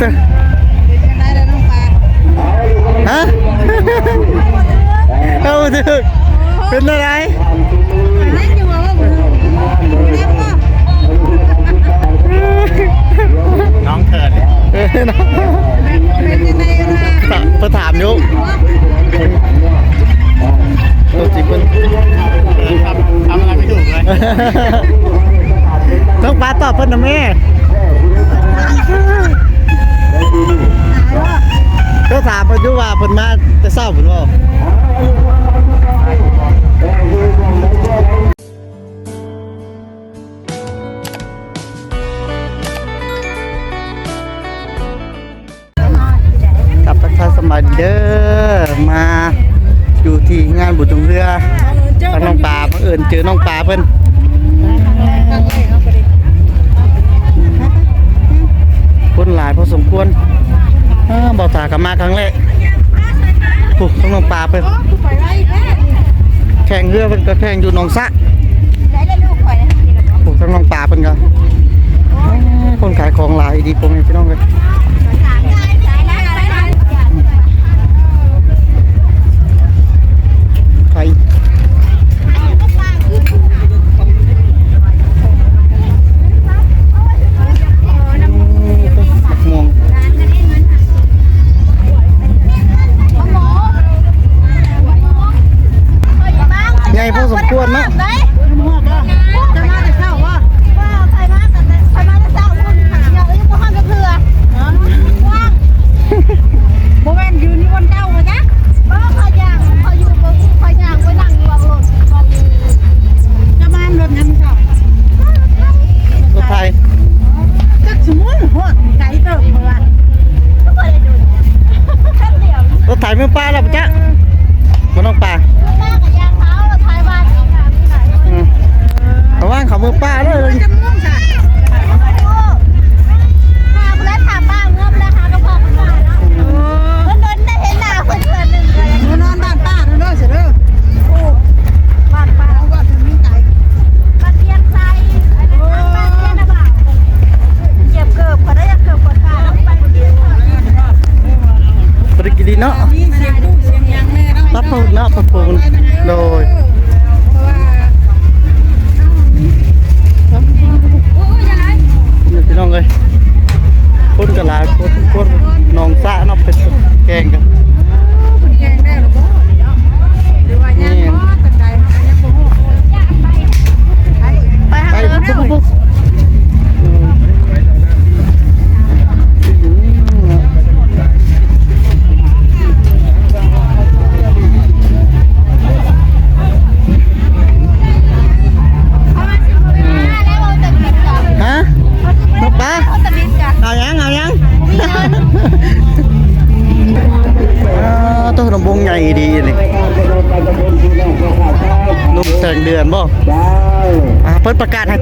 ได้แล้วน้องปลาฮะเอาถึกเป็นอะไรนั่งอยู่ว่าบ่นั่งบ่น้องเถิดเออนะเป็นยังไงล่ะประถามอยุตัวจริงเป็นทำทำอะไรไม่ถูกเลยต้องปลาตอบเพิ่นนะแม่ ก็ถามเพิ่นอยู่ว่าเพิ่นมาแต่เช้าเพิ่นบ่ องสะ ดีเนาะมีเสียงลูกเสียงยังแม่เนาะรับพูดเนาะพัดพูนโดยเพราะว่าโอ้ยยังไงนี่พี่น้องเลยคนกระลายคนคนหนองสะเนาะเป็นแกงกันคุณแกงได้หรือบ่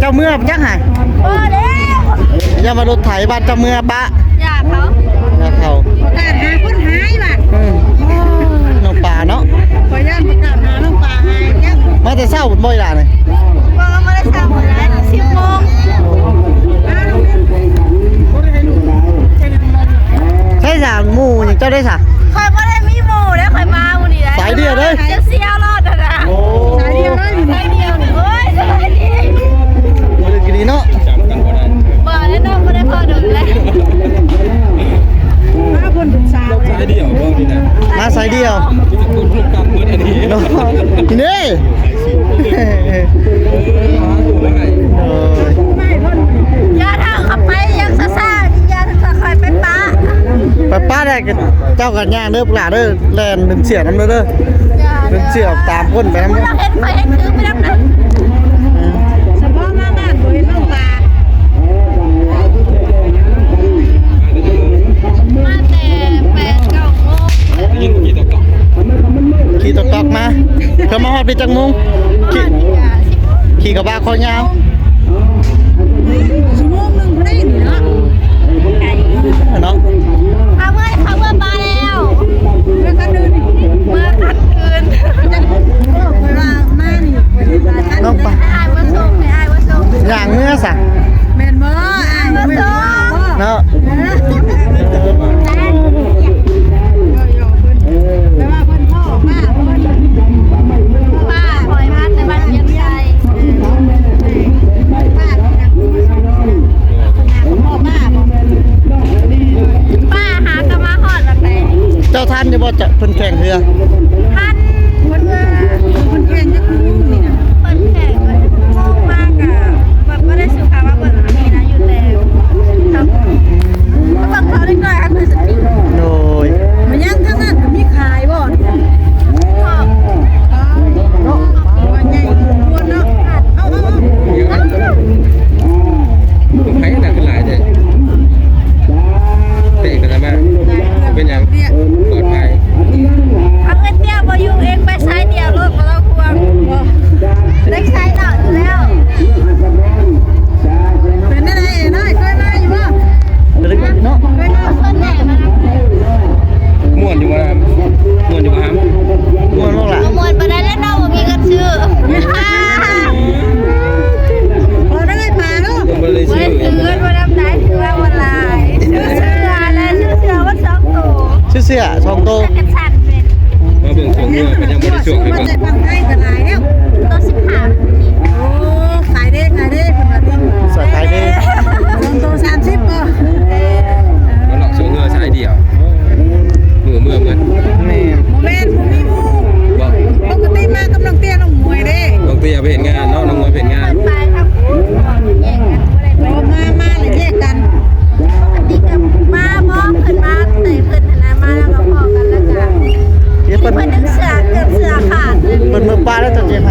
ประกาศให้เจ้าเมื่อจังไห้อย่ามารถไถบ้านเจ้าเมื่อปะอย่าเขาการหาคนหายว่ะอืมน้องปลาเนาะขอย่านประกาศหาน้องปลาหายจังมาแต่เช้าบ่อยล่ะนี่บ่มาได้ทำอะไร10โมงอ้าวใช่จ้ะหมู่หยังเจ้าได้จ้ะคอยบ่ได้มีหมู่แล้วคอยมาวันนี้ได้สายเดียวเลยจะเสียวรอดอะนะโอ้สายเดียวเลยนี่สายเดียวเฮ้ยสบายดี บริกิ ดีเนาะบ่ได้น้องบ่ได้พอดนเลยมาคนศึกษาเลยไม่เดี่ยวบ้างนี่นะมาสายเดียวคุณลูกกำมืออันนี้เนาะนี่เออไม่คนยาทางขับไปยังซ่าๆนี่ยาทางคอยไปปะไปป้าได้กันเจ้ากันย่างเด้อปลาเด้อแลนดึงเสียน้ำเด้อเด้อดึงเสียตามคนไปน้ำเด้อเราเห็นคอยเห็นคือไปนำนั้นเอมาฮอดไปจังมุงขี่ขี่กระบะคอยาวชั่วโมงหนึงพอได้นี่เนาะเนาะพาเมื่อยพาเมื่อมาแล้วเมื่อกันเดินนี่เมื่อคันคืนจังโอ้เวลามานี่บ่เห็นปลาทันน้องปลาอายว่าส่งอายว่าส่งย่างเมื่อสะแม่นบ่อ้ายบ่แม่นบ่เนาะเออจะ เบิ่งเมื่อมันยังไม่ได้ช่วงเบิ่งจะฟังให้กันหลยแล้วตัวสิบห้าโอ้ขายได้ขายได้คนละทีสายขายดีลงตัว30บ่มาหลอกช่วงเมื่อใช้เดียวมือเมื่อ เลย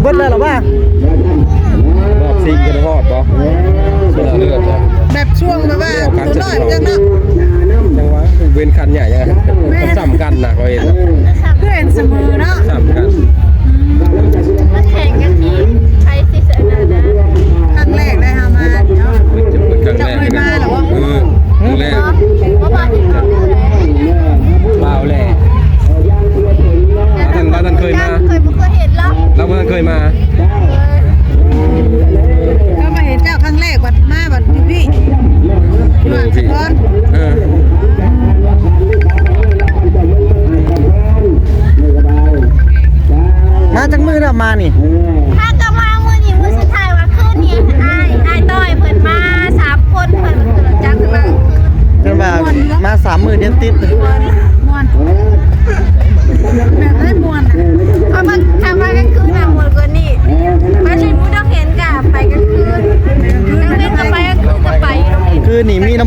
เบิดเลยเหรอว่าบอกซิงกันฮอดบ่เสือเลือดจ้ะแบบช่วงแบบว่าตัวน้อยจังเนาะจังหวะเว้นคันใหญ่ยังมันซ้ำกันนะเขาเห็นเพื่อนเสมอเนาะซ้ำกันมันแข่งกันทีใครสิเสือหนานะครั้งแรกได้หามาเนาะมันจะเป็นครั้งแรกเลยนะเออครั้งแรก ยมาก็มาเห็นเจ้าครั้งแรกบัดมาบัดพี่โลพี่เออมาจากมือแล้วมานี่ถ้าก็มามื้อนี้มื้อสุดท้ายว่าคืนนี้อ้ายอ้ายต้อยเพิ่นมาสามคนเพิ่นเกิดจากมาคืนเพิ่นว่ามาสามมือเดือนติด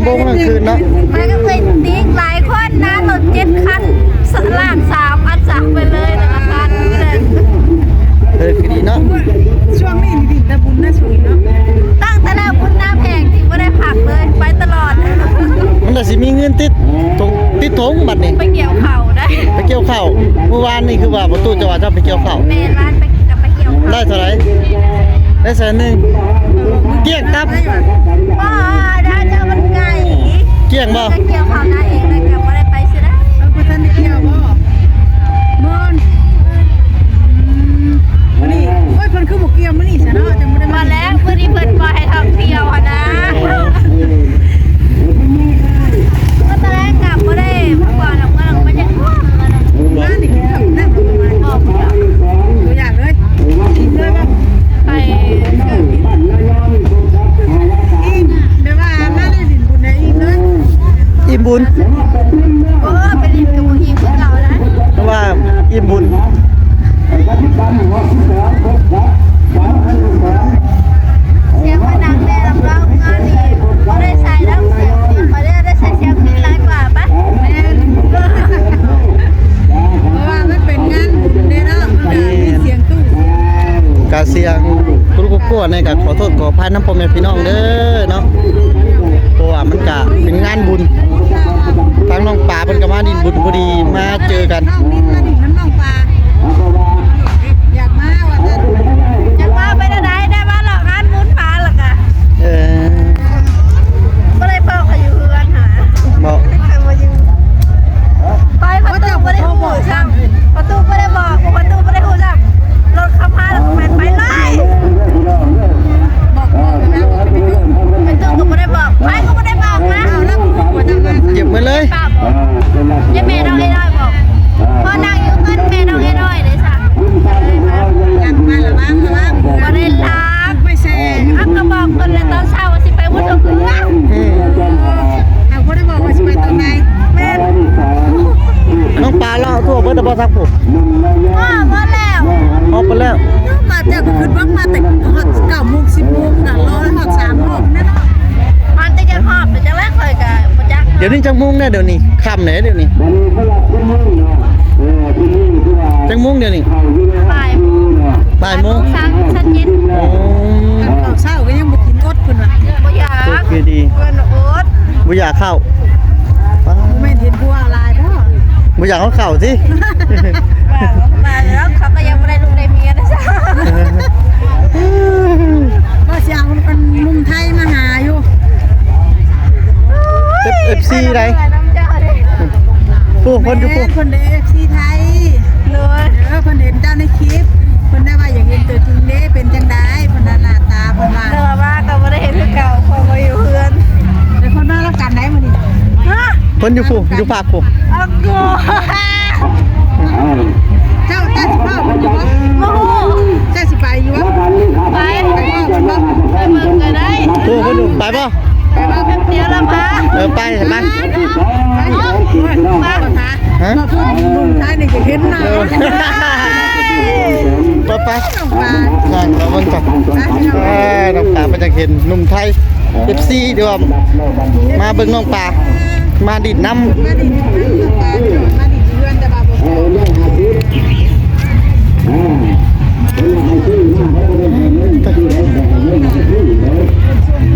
ำบงกลางคืนเนาะไปก็เคยติ๊กหลายคนนะรถเจ็ดคันสลากสามอันสักไปเลยแต่ละคันเลยเออคือดีเนาะช่วงนี้นี่ดิแต่บุญนะช่วงนี้เนาะตั้งแต่แรกบุญหน้าแพงที่ไม่ได้ผักเลยไปตลอด มันน่ะสิมีเงินติดตรงติดถงบัดนี่ไปเกี่ยวเข่าได้ไปเกี่ยวข้าวเมื่อวานนี่คือว่าประตูจะว่าจะไปเกี่ยวข้าวเมนร้านไปกับไปเกี่ยวได้เข่าเท่าไหร่ได้แสนหนึ่งเกลี้ยงตับบ้าน กลี้ยงบ่จะเกี่ยวเข่าได้เองเลยกับไม่ได้ไปสินะเอาไปทันได้เที่ยวบ่มอนวันนี้โอ้ยเพิ่นคือบ่เกี่ยวมื้อนี้ซะเนาะจังบ่ได้มามาแล้วเพื่อนที่เพื่อนปล่อยให้ท่องเที่ยวอะนะ ก็ขอโทษขออภัยน้ำพ่อแม่พี่น้องเด้อเนาะเพราะว่ามันกะเป็นงานบุญทางน้องป่าเป็นก็มาดินบุญพอดีมาเจอกัน มืเลยเแม่ เนี่ยเดี๋ยวนี้ค่ำไหนเดี๋ยวนี้จังมุงเดี๋ยวนี้บ่ายบ่ายโมงสามชั้นเย็นอ๋อข้าวเช้าก็ยังบ่กินอดเพิ่นว่าบ่อยากโอเคดีเกินโอ๊ตบ่อยากเข้าป้าบ่แม่นเห็นผู้ว่าลายบ่บ่อยากเอาเข้าสิมาแล้วเขาก็ยังไม่ได้ลูกได้เมียนะจ๊ะก็สิเอาอันหนุ่มไทยมาหาอยู่เอฟซีไรน้ำเจ้าเลย ผู้คนอยู่ผู้เพิ่นได้ FC ไทยเลยเออเพิ่นเห็นเจ้าในคลิปเพิ่นได้ว่าอยากเห็นตัวจริงเด้เป็นจังได๋เพิ่นน่ะหน้าตาเพิ่นว่าเดินมาก็ไม่ได้เห็นคือเก่าพอมาอยู่เพื่อนเป็นคนมาแล้วกันได้มื้อนี้ฮะคนอยู่ผู้อยู่ภาคผู้อักโกเจ้าเจ้าสิพ่อเพิ่นอยู่บ่โอ้โหเจ้าสิไปอยู่บ่ไปไปพ่อเพิ่นบ่ไปเบิ่งกันได้ผู้คนอยู่ไปบ่ไปบ่แป๊บเดียวละมาเออไปไปไปมาบ่ทา ฮะมาพูดหนุ่มไทยนี่ก็เห็นหน้าเออไปไปน้องปลานั่งเราเบิ่งก่อนเออน้องปลาไปจะเห็นหนุ่มไทยเอฟซีเดี๋ยวมาเบิ่งน้องปลามาดิดน้ำมาดิน้องปลามาดิเพื่อนแต่บ่บ่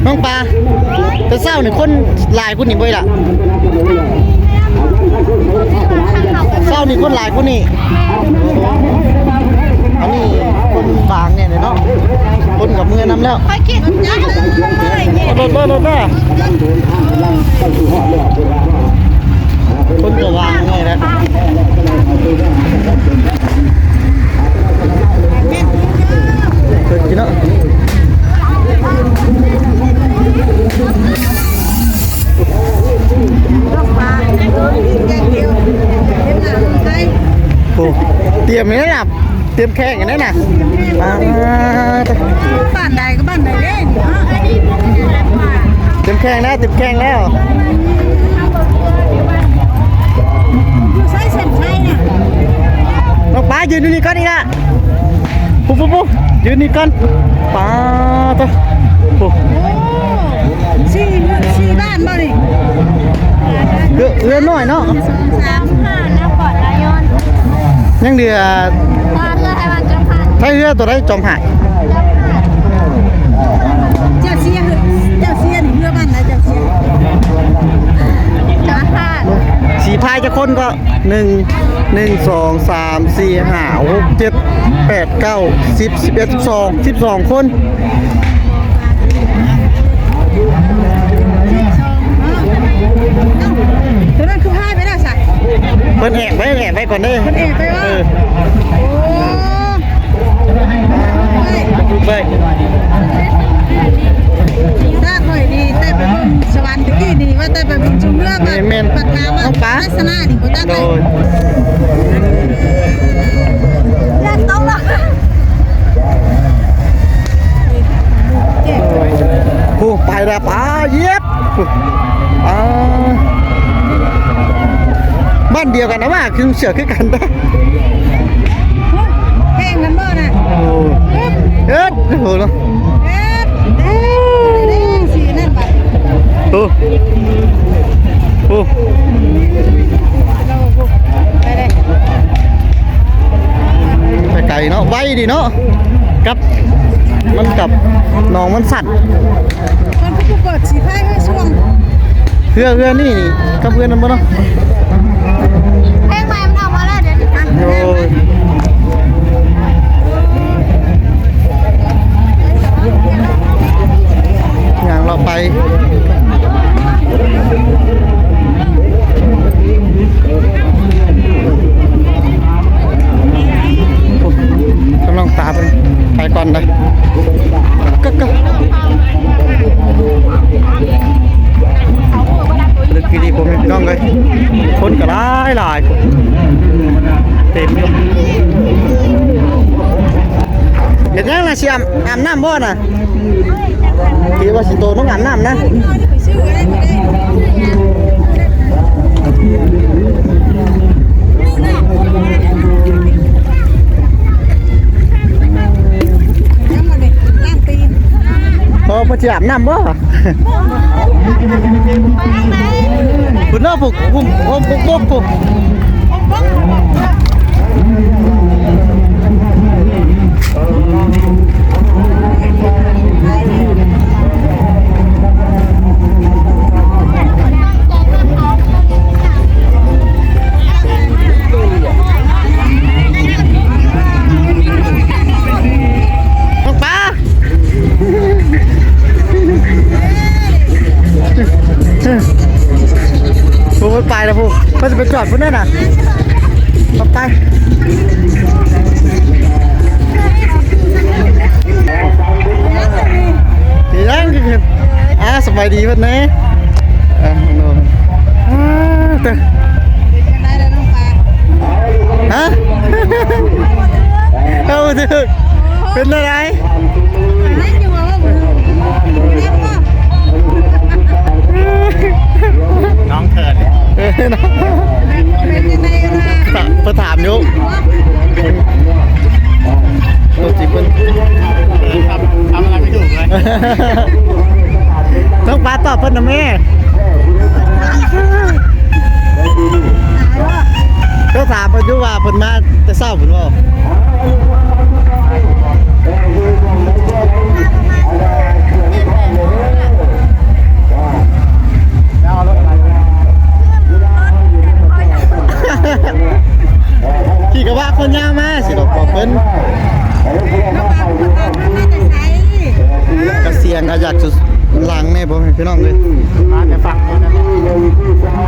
น้องปลาแต่เศร้านี่คนหลายคนนี่บ่อยล่ะ เศร้านี่คนหลายคนนี่อันนี้คนบางเนี่ยเนาะคนกับมือนำแล้วไปกินจ้าเลยเย็นรถรถรถรถคนกับวางไงนะเกิดกินเนาะ โอ้เตรียมอย่างนี้นะเตรียมแข่งอย่างนี้นะมาบ้านใดก็บ้านใดเด้เนาะเตรียมแข่งแล้วเตรียมแข่งแล้วอยู่ใช้เส้นชัยน่ะน้องป้ายืนอยู่นี่ก่อนนี่ละปุ๊บปุ๊บปุ๊บยืนนี่ก่อนป้าตัวโอ้โอ้สี่สี่บ้านบ่นี่ เรือเรือน้อยเนาะสองสามผ่านแล้วก่อนนายนยังเรือตอนเลยให้มันจะผ่านใช้เรือตัวได้จอมหายเจ้าเสียเจ้าเสียนเรือบ้านไหนเจ้าเสียจะผ่านสีพายจะคนก็หนึ่งหนึ่งสองสามสี่ห้าหกเจ็ดแปดเก้าสิบสิบเอ็ดสิบสองสิบสองคน เดี๋ยวนั้นคือพายไปแล้วสักเพิ่นแอกไว้แอกไว้ก่อนเด้อเพิ่นแอกไว้ว่าเออโอ้ยไปถ้าค่อยดีแต่ไปเบิ่งสวรรค์ตะกี้นี่ว่าแต่ไปเบิ่งชุมเรือบ้านปัดน้ำว่าลักษณะนี่บ่ตัดโดเลยยเล่นต้องหรอกเจ็บผู้ไปแล้วป้าเย็บ ดียวกันนะว่าคือเสือคือกันนะแข่งกันบ่น่ะโอ้เอ็ดโอ้โหเนาะเอ็ดเอ็ดเด้สีนั่นบัดโอ้โอ้เราไปเลยไปไกลเนาะไวดีเนาะกับมันกับหนองมันสั่นคนผู้เปิดสีไฟให้ช่วงเพื่อเพื่อนี่นี่กับเพื่อนนั่นบ่เนาะ เห็นยังล่ะสิอาบอาบน้ำบ่น่ะคิดว่าสิโตต้องอาบน้ำนะยังมาเลยล้างตีนพอพอสิอาบน้ำบ่คุณน้าผูกผูกผูกผูกผูก อดพุ่นนั่นน่ะมาไปดีแล้วคืออ่าสบายดีเพื่อนนะอ่าโน่นอ่าเต้ยังได้แล้วฮะเอาเถอะเป็นอะไรน้องเถิดน้อง ป็นยังไงกันล่ะถามประถามอยู่ตัวจริงเป็นทำทำอะไรไม่ถูกเลยต้องปาตอบเพิ่นนะแม่ก็ถามเพิ่นว่าเพิ่นมาแต่เช้าเพิ่นบ่ บ่พี่น้องเลยมาแต่ฟังนี้นะ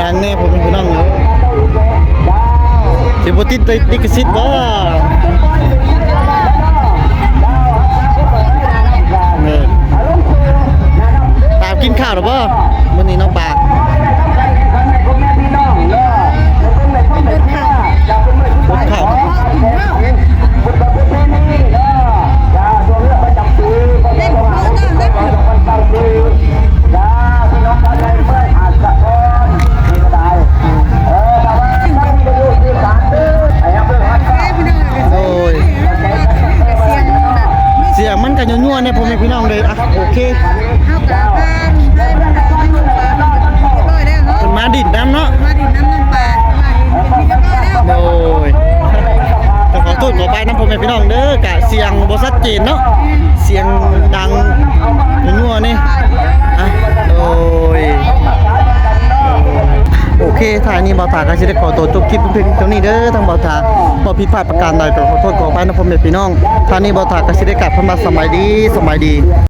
เสียงกร พี่น้องเลยอะโอเคเข้ากาบ้านบ้านบ้านน้องปลาร้อยแล้วเนาะเป็นมาดิดน้ำเนาะมาดินน้ำน้ำปลามาเห็นเป็นที่ก้อยแล้วโอ้ยแต่ขอโทษขอไปน้ำพมพี่น้องเด้อกะเสียงบ่ชัดเจนเนาะเสียงดังงัวนี่อะโอ้ย โอเคท่ายนี้บ่าวถาก็สิได้ขอตัวจบคลิปเพียงเท่านี้เด้อทางบ่าวถาบ่ผิดพลาดประการใดก็ขอโทษขออภัยนะพ่อแม่พี่น้องท่ายนี้บ่าวถาก็สิได้กลับเข้ามาสมัยดีสมัยดี